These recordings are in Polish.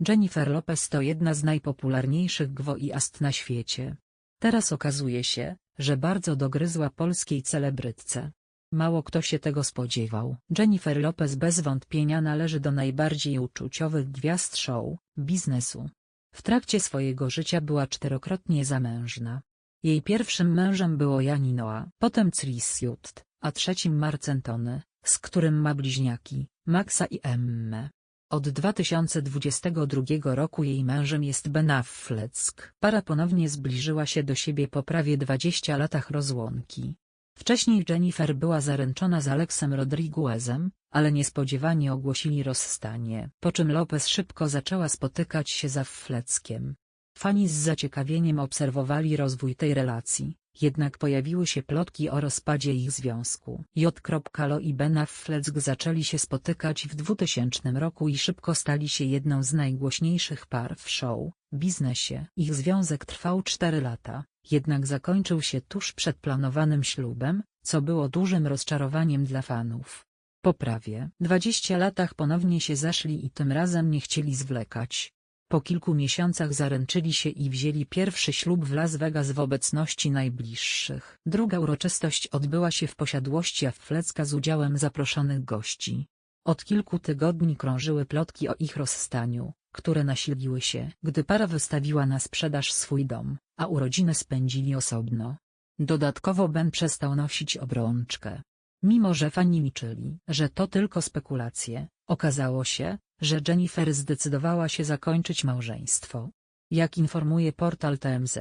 Jennifer Lopez to jedna z najpopularniejszych gwoiast na świecie. Teraz okazuje się, że bardzo dogryzła polskiej celebrytce. Mało kto się tego spodziewał. Jennifer Lopez bez wątpienia należy do najbardziej uczuciowych gwiazd show, biznesu. W trakcie swojego życia była czterokrotnie zamężna. Jej pierwszym mężem było Janinoa, potem Chris Jutt, a trzecim Marcentony, z którym ma bliźniaki, Maxa i Emmę. Od 2022 roku jej mężem jest Ben Affleck. Para ponownie zbliżyła się do siebie po prawie 20 latach rozłąki. Wcześniej Jennifer była zaręczona z Alexem Rodriguezem, ale niespodziewanie ogłosili rozstanie, po czym Lopez szybko zaczęła spotykać się z Affleckiem. Fani z zaciekawieniem obserwowali rozwój tej relacji, jednak pojawiły się plotki o rozpadzie ich związku. J.Lo i Ben Affleck zaczęli się spotykać w 2000 roku i szybko stali się jedną z najgłośniejszych par w show, biznesie. Ich związek trwał 4 lata, jednak zakończył się tuż przed planowanym ślubem, co było dużym rozczarowaniem dla fanów. Po prawie 20 latach ponownie się zeszli i tym razem nie chcieli zwlekać. Po kilku miesiącach zaręczyli się i wzięli pierwszy ślub w Las Vegas w obecności najbliższych. Druga uroczystość odbyła się w posiadłości Afflecka z udziałem zaproszonych gości. Od kilku tygodni krążyły plotki o ich rozstaniu, które nasiliły się, gdy para wystawiła na sprzedaż swój dom, a urodziny spędzili osobno. Dodatkowo Ben przestał nosić obrączkę. Mimo że fani liczyli, że to tylko spekulacje, okazało się, że Jennifer zdecydowała się zakończyć małżeństwo. Jak informuje portal TMZ,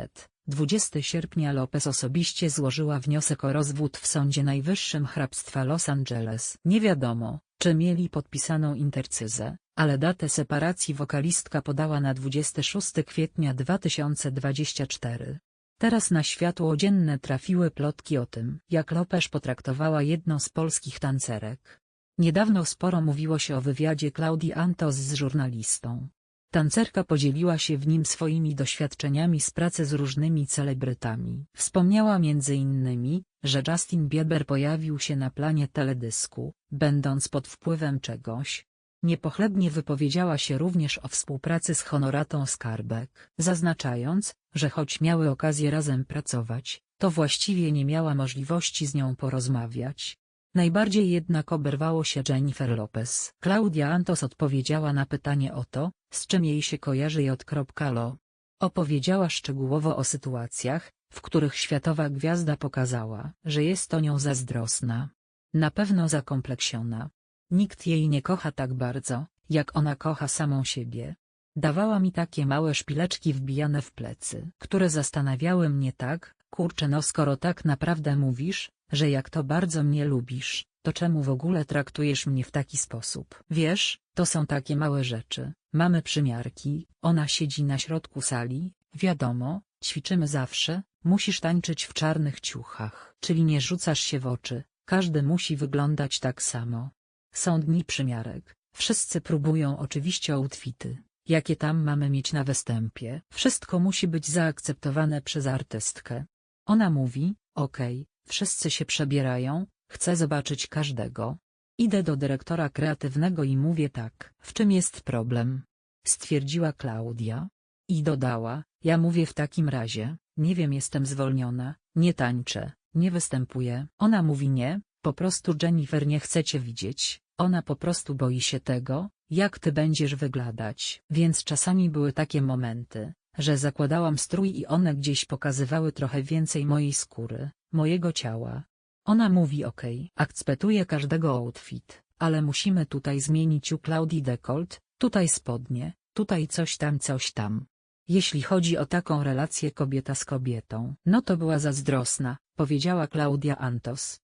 20 sierpnia Lopez osobiście złożyła wniosek o rozwód w Sądzie Najwyższym hrabstwa Los Angeles. Nie wiadomo, czy mieli podpisaną intercyzę, ale datę separacji wokalistka podała na 26 kwietnia 2024. Teraz na światło dzienne trafiły plotki o tym, jak Lopez potraktowała jedną z polskich tancerek. Niedawno sporo mówiło się o wywiadzie Claudii Antos z żurnalistą. Tancerka podzieliła się w nim swoimi doświadczeniami z pracy z różnymi celebrytami. Wspomniała m.in., że Justin Bieber pojawił się na planie teledysku, będąc pod wpływem czegoś. Niepochlebnie wypowiedziała się również o współpracy z Honoratą Skarbek, zaznaczając, że choć miały okazję razem pracować, to właściwie nie miała możliwości z nią porozmawiać. Najbardziej jednak oberwało się Jennifer Lopez. Claudia Antos odpowiedziała na pytanie o to, z czym jej się kojarzy J.Lo. Opowiedziała szczegółowo o sytuacjach, w których światowa gwiazda pokazała, że jest o nią zazdrosna. Na pewno zakompleksiona. Nikt jej nie kocha tak bardzo, jak ona kocha samą siebie. Dawała mi takie małe szpileczki wbijane w plecy, które zastanawiały mnie tak, kurczę no skoro tak naprawdę mówisz, że jak to bardzo mnie lubisz, to czemu w ogóle traktujesz mnie w taki sposób? Wiesz, to są takie małe rzeczy, mamy przymiarki, ona siedzi na środku sali, wiadomo, ćwiczymy zawsze, musisz tańczyć w czarnych ciuchach, czyli nie rzucasz się w oczy, każdy musi wyglądać tak samo. Są dni przymiarek, wszyscy próbują oczywiście outfity, jakie tam mamy mieć na występie, wszystko musi być zaakceptowane przez artystkę. Ona mówi, okej, okay, Wszyscy się przebierają, chcę zobaczyć każdego. Idę do dyrektora kreatywnego i mówię tak, w czym jest problem? Stwierdziła Klaudia. I dodała, ja mówię w takim razie, nie wiem jestem zwolniona, nie tańczę, nie występuję. Ona mówi nie, po prostu Jennifer nie chce cię widzieć, ona po prostu boi się tego, jak ty będziesz wyglądać. Więc czasami były takie momenty, że zakładałam strój i one gdzieś pokazywały trochę więcej mojej skóry, mojego ciała. Ona mówi ok, akceptuję każdego outfit, ale musimy tutaj zmienić u Claudii dekolt, tutaj spodnie, tutaj coś tam coś tam. Jeśli chodzi o taką relację kobieta z kobietą, no to była zazdrosna, powiedziała Klaudia Antos.